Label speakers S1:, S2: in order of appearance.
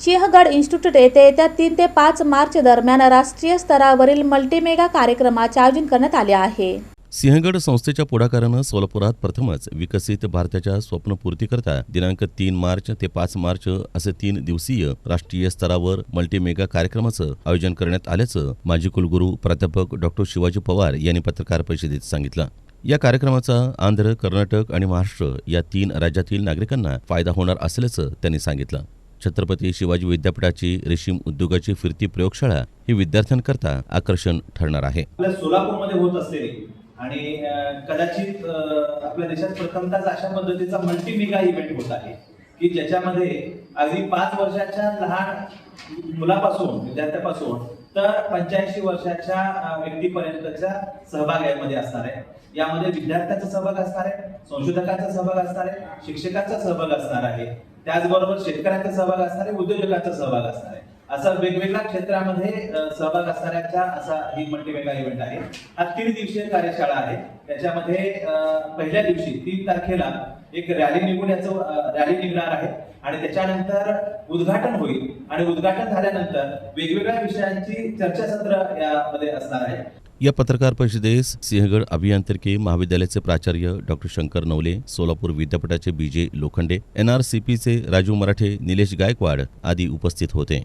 S1: Sinhagad institute येथे येत्या तीन ते पाच मार्च दरम्यान राष्ट्रीय स्तरावरील मल्टीमेगा कार्यक्रमाचे आयोजन करण्यात आले आहे.
S2: सिंहगड संस्थेच्या पुढाकारानं सोलापुरात प्रथमच विकसित भारताच्या स्वप्नपूर्तीकरता दिनांक तीन मार्च ते पाच मार्च असे तीन दिवसीय राष्ट्रीय स्तरावर मल्टीमेगा कार्यक्रमाचं आयोजन करण्यात आल्याचं माजी कुलगुरू प्राध्यापक डॉक्टर शिवाजी पवार यांनी पत्रकार परिषदेत सांगितलं. या कार्यक्रमाचा आंध्र कर्नाटक आणि महाराष्ट्र या तीन राज्यातील नागरिकांना फायदा होणार असल्याचं त्यांनी सांगितलं. छत्रपती शिवाजी विद्यापीठाची रेशीम उद्योगाची फिरती प्रयोगशाळा ही विद्यार्थ्यांकरता आकर्षण ठरणार आहे.
S3: आपल्या सोलापूरमध्ये होत असलेली आणि कदाचित आपल्या देशात प्रथमतःच अशा पद्धतीचा मल्टीमेगा इव्हेंट होत आहे की ज्याच्यामध्ये अगदी पाच वर्षाच्या लहान मुलापासून विद्यार्थ्यापासून तर पंच्याऐंशी वर्षाच्या व्यक्तीपर्यंतच्या सहभाग यामध्ये असणार आहे. यामध्ये विद्यार्थ्याचा सहभाग असणार आहे संशोधकाचा सहभाग असणार आहे शिक्षकाचा सहभाग असणार आहे. त्याचबरोबर शेतकऱ्यांचा सहभाग असणार आहे उद्योजकाचा सहभाग असणार. आहे असा वेगवेगळ्या क्षेत्रामध्ये सहभाग असणाऱ्याचा असा ही मल्टीमेगा इव्हेंट आहे. हा तीन दिवसीय कार्यशाळा आहे. त्याच्यामध्ये पहिल्या दिवशी तीन तारखेला एक रॅली निघून याचं रॅली निघणार आहे. आणि त्याच्यानंतर उद्घाटन होईल. आणि उद्घाटन झाल्यानंतर वेगवेगळ्या विषयांची चर्चासत्र यामध्ये असणार आहे.
S2: या पत्रकार परिषदेस सिंहगड अभियांत्रिकी महाविद्यालयाचे प्राचार्य डॉक्टर शंकर नवले सोलापूर विद्यापीठाचे बीजे लोखंडे एनआरसीपीचे राजू मराठे निलेश गायकवाड आदी उपस्थित होते.